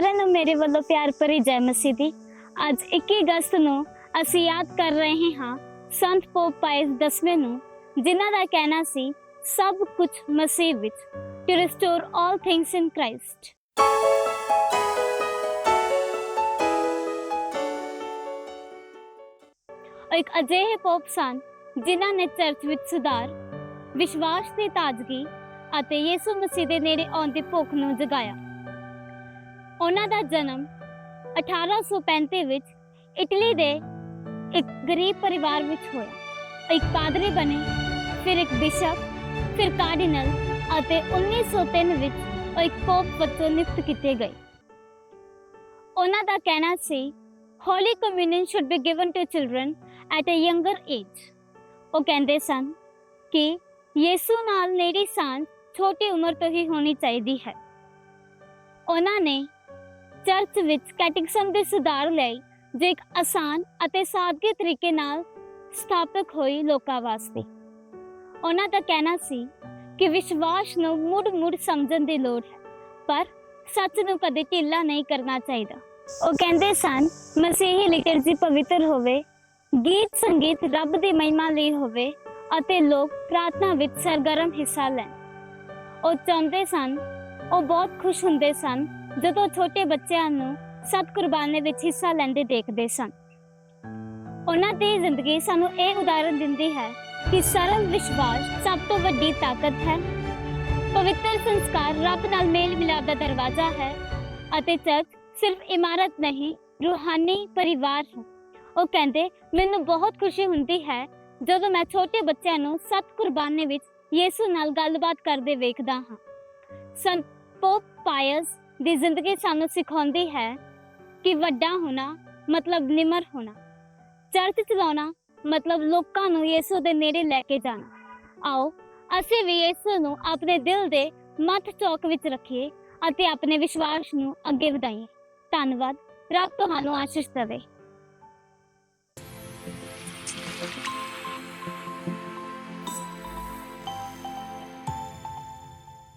ਸਾਰਿਆਂ ਨੂੰ ਮੇਰੇ ਵੱਲੋਂ ਪਿਆਰ ਭਰੀ ਜੈ ਮਸੀਹ ਦੀ। ਅੱਜ 21 ਅਗਸਤ ਨੂੰ ਅਸੀਂ ਯਾਦ ਕਰ ਰਹੇ ਹਾਂ ਸੰਤ ਪੋਪ ਪਾਇਸ ਦਸਵੇਂ ਨੂੰ, ਜਿਨ੍ਹਾਂ ਦਾ ਕਹਿਣਾ ਸੀ, ਸਭ ਕੁਝ ਮਸੀਹ ਵਿੱਚ to restore all things in Christ ਇੱਕ ਅਜਿਹੇ ਪੋਪ ਸਨ, ਜਿਨ੍ਹਾਂ ਨੇ ਚਰਚ ਵਿੱਚ ਸੁਧਾਰ, ਵਿਸ਼ਵਾਸ ਦੀ ਤਾਜ਼ਗੀ ਅਤੇ ਯੀਸੂ ਮਸੀਹ ਦੇ ਨੇੜੇ ਆਉਣ ਦੀ ਭੁੱਖ ਨੂੰ ਜਗਾਇਆ। ਉਹਨਾਂ ਦਾ ਜਨਮ 1835 ਵਿੱਚ ਇਟਲੀ ਦੇ ਇੱਕ ਗਰੀਬ ਪਰਿਵਾਰ ਵਿੱਚ ਹੋਇਆ। ਇੱਕ ਪਾਦਰੀ ਬਣੇ, ਫਿਰ ਇੱਕ ਬਿਸ਼ਪ, ਫਿਰ ਕਾਰਡੀਨਲ ਅਤੇ 1903 ਵਿੱਚ ਉਹ ਇੱਕ ਪੋਪ ਵਜੋਂ ਨਿਯੁਕਤ ਕੀਤੇ ਗਏ ਉਹਨਾਂ ਦਾ ਕਹਿਣਾ ਸੀ holy community should be given to children at a younger age ਉਹ ਕਹਿੰਦੇ ਸਨ ਕਿ ਯੇਸੂ ਨਾਲ ਮੇਰੀ ਸਾਂਝ ਛੋਟੀ ਉਮਰ ਤੋਂ ਹੀ ਹੋਣੀ ਚਾਹੀਦੀ ਹੈ। ਉਹਨਾਂ ਨੇ ਚਰਚ ਵਿੱਚ ਕੈਟਿਕਸਮ ਦੇ ਸੁਧਾਰ ਲਈ ਜੇ ਇੱਕ ਆਸਾਨ ਅਤੇ ਸਾਦਗੀ ਤਰੀਕੇ ਨਾਲ ਸਥਾਪਿਤ ਹੋਈ ਲੋਕਾਂ ਵਾਸਤੇ। ਉਹਨਾਂ ਦਾ ਕਹਿਣਾ ਸੀ ਕਿ ਵਿਸ਼ਵਾਸ ਨੂੰ ਮੁੜ-ਮੁੜ ਸਮਝਣ ਦੀ ਲੋੜ ਹੈ, ਪਰ ਸੱਚ ਨੂੰ ਕਦੇ ਢਿੱਲਾ ਨਹੀਂ ਕਰਨਾ ਚਾਹੀਦਾ। ਉਹ ਕਹਿੰਦੇ ਸਨ, ਮਸੀਹੀ ਲਿਟਰਜੀ ਪਵਿੱਤਰ ਹੋਵੇ, ਗੀਤ ਸੰਗੀਤ ਰੱਬ ਦੀ ਮਹਿਮਾ ਲਈ ਹੋਵੇ ਅਤੇ ਲੋਕ ਪ੍ਰਾਰਥਨਾ ਵਿੱਚ ਸਰਗਰਮ ਹਿੱਸਾ ਲੈਣ। ਉਹ ਚਾਹੁੰਦੇ ਸਨ, ਉਹ ਬਹੁਤ ਖੁਸ਼ ਹੁੰਦੇ ਸਨ ਜਦੋਂ ਛੋਟੇ ਬੱਚਿਆਂ ਨੂੰ ਸਤ ਕੁਰਬਾਨੇ ਵਿੱਚ ਹਿੱਸਾ ਲੈਂਦੇ ਦੇਖਦੇ ਸਨ। ਉਹਨਾਂ ਦੀ ਜ਼ਿੰਦਗੀ ਸਾਨੂੰ ਇਹ ਉਦਾਹਰਨ ਦਿੰਦੀ ਹੈ ਕਿ ਸਰਲ ਵਿਸ਼ਵਾਸ ਸਭ ਤੋਂ ਵੱਡੀ ਤਾਕਤ ਹੈ। ਪਵਿੱਤਰ ਸੰਸਕਾਰ ਰੱਬ ਨਾਲ ਮੇਲ ਮਿਲਾਪ ਦਾ ਦਰਵਾਜ਼ਾ ਹੈ ਅਤੇ ਚਰਚ ਸਿਰਫ ਇਮਾਰਤ ਨਹੀਂ, ਰੂਹਾਨੀ ਪਰਿਵਾਰ ਹੈ। ਉਹ ਕਹਿੰਦੇ, ਮੈਨੂੰ ਬਹੁਤ ਖੁਸ਼ੀ ਹੁੰਦੀ ਹੈ ਜਦੋਂ ਮੈਂ ਛੋਟੇ ਬੱਚਿਆਂ ਨੂੰ ਸਤ ਕੁਰਬਾਨੇ ਵਿੱਚ ਯੀਸੂ ਨਾਲ ਗੱਲਬਾਤ ਕਰਦੇ ਵੇਖਦਾ ਹਾਂ। ਸੰਤ ਪੋਪ ਪਾਇਸ ਦੀ ਜ਼ਿੰਦਗੀ ਸਾਨੂੰ ਸਿਖਾਉਂਦੀ ਹੈ ਕਿ ਵੱਡਾ ਹੋਣਾ ਮਤਲਬ ਨਿਮਰ ਹੋਣਾ। ਚਰਚ ਚਲਾਉਣਾ ਮਤਲਬ ਲੋਕਾਂ ਨੂੰ ਯੀਸੂ ਦੇ ਨੇੜੇ ਲੈ ਕੇ ਜਾਣਾ। ਆਓ, ਅਸੀਂ ਵੀ ਯੀਸੂ ਨੂੰ ਆਪਣੇ ਦਿਲ ਦੇ ਮੱਧ ਚੌਕ ਵਿੱਚ ਰੱਖੀਏ ਅਤੇ ਆਪਣੇ ਵਿਸ਼ਵਾਸ ਨੂੰ ਅੱਗੇ ਵਧਾਈਏ। ਧੰਨਵਾਦ। ਰੱਬ ਤੁਹਾਨੂੰ ਆਸ਼ੀਸ਼ ਦੇਵੇ।